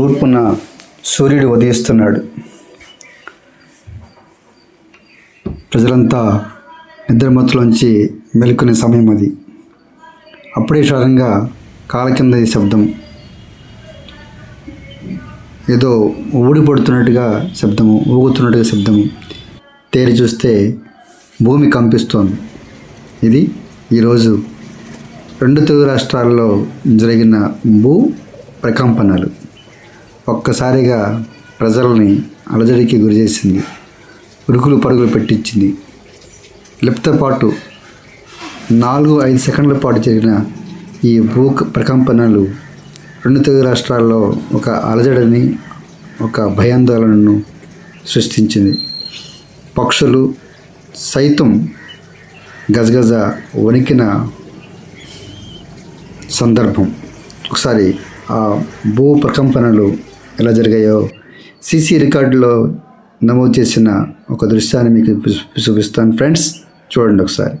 తూర్పున సూర్యుడు ఉదయిస్తున్నాడు. ప్రజలంతా నిద్రమత్తులోంచి మెలుకునే సమయం అది. అప్పుడే సడన్గా కాల కింద శబ్దం. ఏదో ఊడిపడుతున్నట్టుగా శబ్దము ఊగుతున్నట్టుగా శబ్దము. తేరి చూస్తే భూమి కంపిస్తోంది. ఇది ఈరోజు రెండు తెలుగు రాష్ట్రాల్లో జరిగిన భూ ప్రకంపనలు. ఒక్కసారిగా ప్రజల్ని అలజడికి గురిచేసింది. ఉరుకులు పరుగులు పెట్టించింది. లిప్తో పాటు నాలుగు ఐదు సెకండ్ల పాటు జరిగిన ఈ భూ ప్రకంపనలు రెండు తెలుగు రాష్ట్రాల్లో ఒక అలజడిని ఒక భయాందోళనను సృష్టించింది. పక్షులు సైతం గజగజ వణికిన సందర్భం. ఒకసారి ఆ భూ ప్రకంపనలు ఎలా జరిగాయో సీసీ రికార్డులో నమోదు చేసిన ఒక దృశ్యాన్ని మీకు చూపిస్తాను. ఫ్రెండ్స్ చూడండి ఒకసారి.